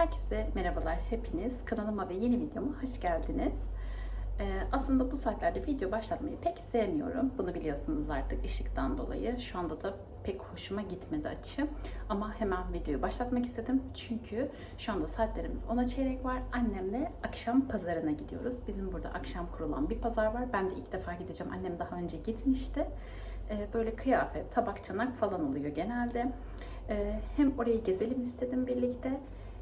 Herkese merhabalar hepiniz. Kanalıma ve yeni videoma hoş geldiniz. Ee, aslında bu saatlerde video başlatmayı pek sevmiyorum. Bunu biliyorsunuz artık ışıktan dolayı. Şu anda da pek hoşuma gitmedi açı. Ama hemen videoyu başlatmak istedim. Çünkü şu anda saatlerimiz 10'a çeyrek var. Annemle akşam pazarına gidiyoruz. Bizim burada akşam kurulan bir pazar var. Ben de ilk defa gideceğim. Annem daha önce gitmişti. Ee, böyle kıyafet, tabak, çanak falan oluyor genelde. Ee, hem orayı gezelim istedim birlikte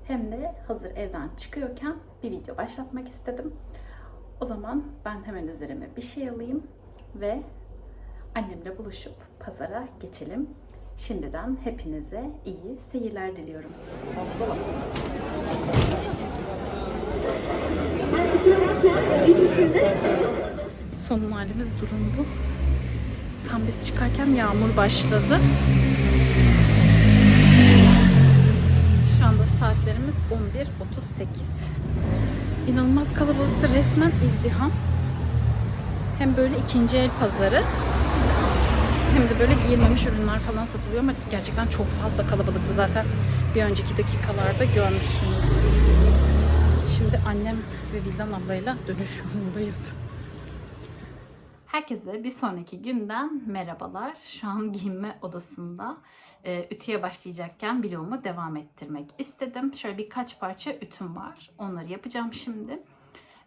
hem de hazır evden çıkıyorken bir video başlatmak istedim. O zaman ben hemen üzerime bir şey alayım ve annemle buluşup pazara geçelim. Şimdiden hepinize iyi seyirler diliyorum. Son halimiz durum bu. Tam biz çıkarken yağmur başladı. Şu anda saatlerimiz 11.38. İnanılmaz kalabalıktı. Resmen izdiham. Hem böyle ikinci el pazarı hem de böyle giyilmemiş ürünler falan satılıyor ama gerçekten çok fazla kalabalıktı zaten. Bir önceki dakikalarda görmüşsünüzdür. Şimdi annem ve Vildan ablayla dönüş yolundayız. Herkese bir sonraki günden merhabalar. Şu an giyinme odasında e, ütüye başlayacakken vlogumu devam ettirmek istedim. Şöyle birkaç parça ütüm var. Onları yapacağım şimdi.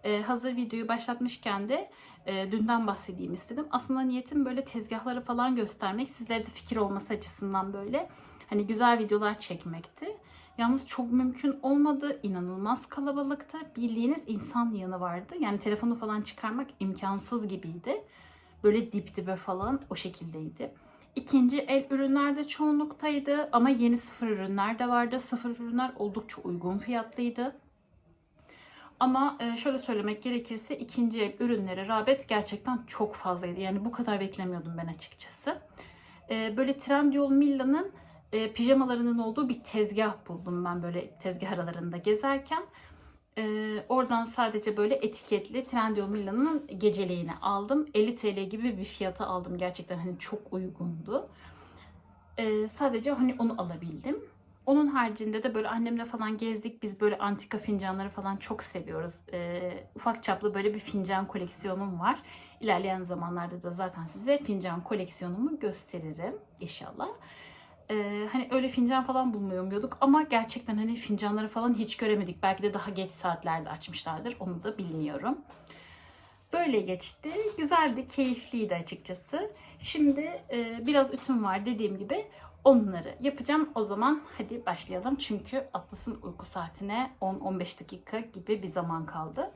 E, hazır videoyu başlatmışken de e, dünden bahsedeyim istedim. Aslında niyetim böyle tezgahları falan göstermek. Sizlere de fikir olması açısından böyle hani güzel videolar çekmekti. Yalnız çok mümkün olmadı. İnanılmaz kalabalıktı. Bildiğiniz insan yığını vardı. Yani telefonu falan çıkarmak imkansız gibiydi. Böyle dip dibe falan o şekildeydi. İkinci el ürünler de çoğunluktaydı ama yeni sıfır ürünler de vardı. Sıfır ürünler oldukça uygun fiyatlıydı. Ama e, şöyle söylemek gerekirse ikinci el ürünlere rağbet gerçekten çok fazlaydı. Yani bu kadar beklemiyordum ben açıkçası. E, böyle Trendyol Milla'nın e, pijamalarının olduğu bir tezgah buldum ben böyle tezgah aralarında gezerken. Ee, oradan sadece böyle etiketli Trendyol Milano'nun geceliğini aldım. 50 TL gibi bir fiyata aldım. Gerçekten hani çok uygundu. Ee, sadece hani onu alabildim. Onun haricinde de böyle annemle falan gezdik. Biz böyle antika fincanları falan çok seviyoruz. Ee, ufak çaplı böyle bir fincan koleksiyonum var. İlerleyen zamanlarda da zaten size fincan koleksiyonumu gösteririm inşallah. Ee, hani öyle fincan falan bulmuyor umuyorduk ama gerçekten hani fincanları falan hiç göremedik. Belki de daha geç saatlerde açmışlardır. Onu da bilmiyorum. Böyle geçti. Güzeldi, keyifliydi açıkçası. Şimdi e, biraz ütüm var dediğim gibi. Onları yapacağım. O zaman hadi başlayalım. Çünkü Atlas'ın uyku saatine 10-15 dakika gibi bir zaman kaldı.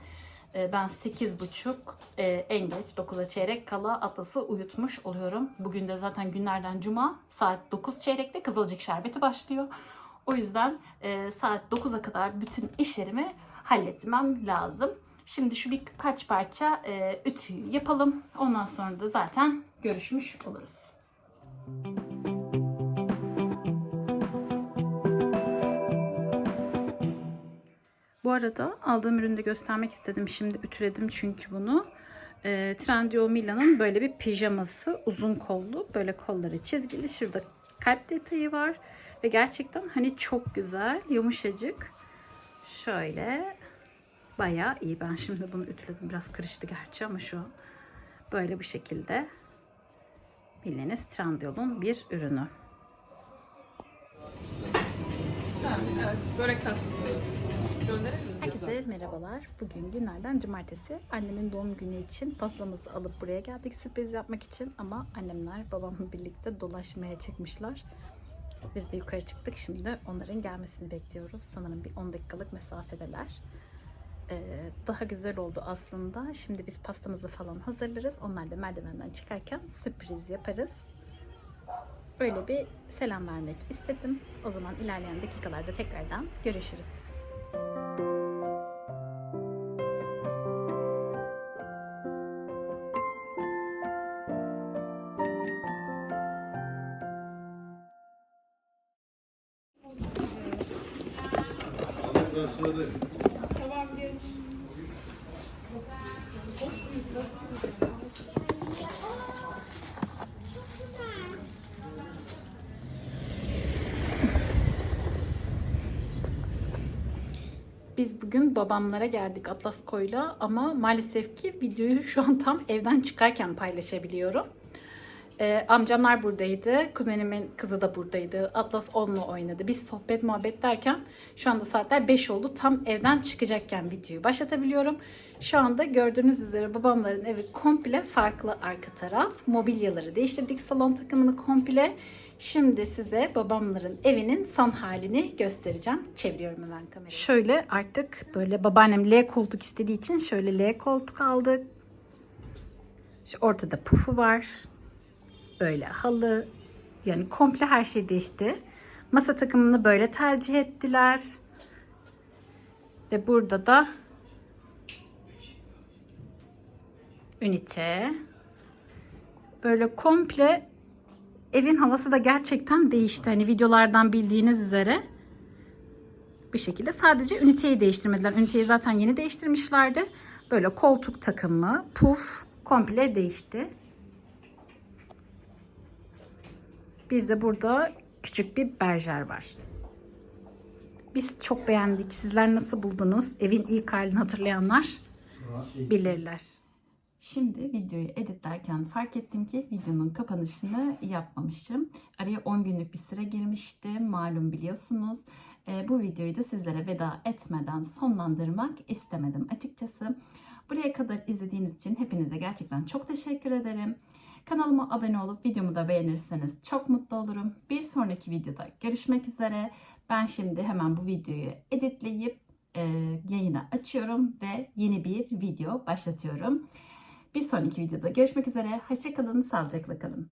E, ben 8.30 e, en geç 9'a çeyrek kala Atlas'ı uyutmuş oluyorum. Bugün de zaten günlerden cuma saat 9 çeyrekte Kızılcık Şerbeti başlıyor. O yüzden e, saat 9'a kadar bütün işlerimi halletmem lazım. Şimdi şu birkaç parça e, ütüyü yapalım. Ondan sonra da zaten görüşmüş oluruz. Bu arada aldığım ürünü de göstermek istedim. Şimdi ütüledim çünkü bunu. E, Trendyol Mila'nın böyle bir pijaması. Uzun kollu. Böyle kolları çizgili. Şurada kalp detayı var. Ve gerçekten hani çok güzel. Yumuşacık. Şöyle. Bayağı iyi. Ben şimdi bunu ütüledim. Biraz karıştı gerçi ama şu. Böyle bir şekilde. Bildiğiniz Trendyol'un bir ürünü. Börek kastı. Herkese merhabalar. Bugün günlerden cumartesi. Annemin doğum günü için pastamızı alıp buraya geldik sürpriz yapmak için. Ama annemler babamla birlikte dolaşmaya çıkmışlar. Biz de yukarı çıktık. Şimdi onların gelmesini bekliyoruz. Sanırım bir 10 dakikalık mesafedeler. Ee, daha güzel oldu aslında. Şimdi biz pastamızı falan hazırlarız. Onlar da merdivenden çıkarken sürpriz yaparız öyle bir selam vermek istedim. O zaman ilerleyen dakikalarda tekrardan görüşürüz. Tamam geç. Biz bugün babamlara geldik Atlas Koy'la ama maalesef ki videoyu şu an tam evden çıkarken paylaşabiliyorum. Ee, amcamlar buradaydı, kuzenimin kızı da buradaydı. Atlas onunla oynadı. Biz sohbet muhabbet derken şu anda saatler 5 oldu. Tam evden çıkacakken videoyu başlatabiliyorum. Şu anda gördüğünüz üzere babamların evi komple farklı arka taraf. Mobilyaları değiştirdik salon takımını komple. Şimdi size babamların evinin son halini göstereceğim. Çeviriyorum hemen kamerayı. Şöyle artık böyle babaannem L koltuk istediği için şöyle L koltuk aldık. Şu ortada pufu var. Böyle halı. Yani komple her şey değişti. Masa takımını böyle tercih ettiler. Ve burada da ünite. Böyle komple evin havası da gerçekten değişti. Hani videolardan bildiğiniz üzere bir şekilde sadece üniteyi değiştirmediler. Üniteyi zaten yeni değiştirmişlerdi. Böyle koltuk takımı, puf komple değişti. Bir de burada küçük bir berjer var. Biz çok beğendik. Sizler nasıl buldunuz? Evin ilk halini hatırlayanlar bilirler. Şimdi videoyu editlerken fark ettim ki videonun kapanışını yapmamışım. Araya 10 günlük bir süre girmişti. Malum biliyorsunuz. Ee, bu videoyu da sizlere veda etmeden sonlandırmak istemedim açıkçası. Buraya kadar izlediğiniz için hepinize gerçekten çok teşekkür ederim. Kanalıma abone olup videomu da beğenirseniz çok mutlu olurum. Bir sonraki videoda görüşmek üzere. Ben şimdi hemen bu videoyu editleyip e, yayına açıyorum ve yeni bir video başlatıyorum. Bir sonraki videoda görüşmek üzere. Hoşçakalın, sağlıcakla kalın.